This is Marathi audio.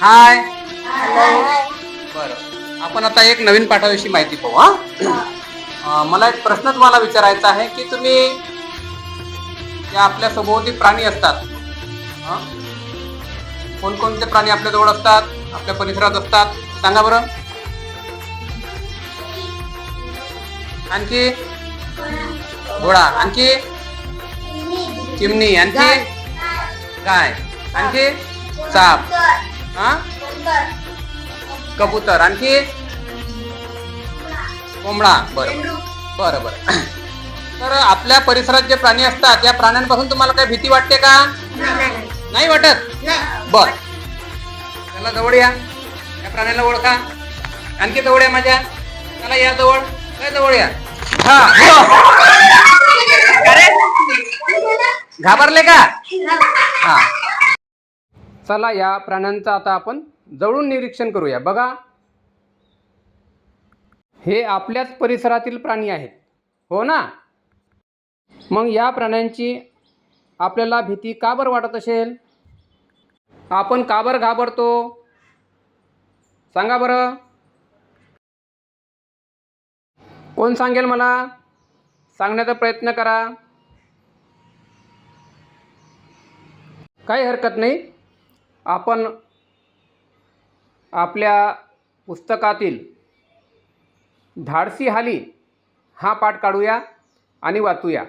हाय. बरं. आपण आता एक नवीन पाठाविषयी माहिती पाहू हा? मला एक प्रश्न तुम्हाला विचारायचा आहे की तुम्ही या आपल्या सभोवती प्राणी असतात? कोणकोणते प्राणी आपल्या जवळ असतात आपल्या परिसरात असतात? सांगा बरं. आणखी? घोडा. आणखी? चिमणी. आणखी? गाय. आणखी? साप. हा? कबूतर. आणखी? कोंबडा. बरं. बरं बरं. तर आपल्या परिसरात जे प्राणी असतात या प्राण्यांपासून तुम्हाला काही भीती वाटते का? नाही वाटत? बर. त्याला जवळ या. या प्राण्याला ओळखा. आणखी जवळ या माझ्या. त्याला या जवळ. काय जवळ या. हा. घाबरले का? हा. चला या प्राण्यांचं आता आपण जवळून निरीक्षण करूया. बघा. हे आपल्याच परिसरातील प्राणी आहेत. हो ना? मग या प्राण्यांची आपल्याला भीती का बरं वाटत असेल? आपण का बरं घाबरतो? सांगा बरं. कोण सांगेल मला? सांगण्याचा प्रयत्न करा. काही हरकत नाही. आपण आपल्या पुस्तकातील धाडसी हाली हा पाठ काढूया आणि वाचूया.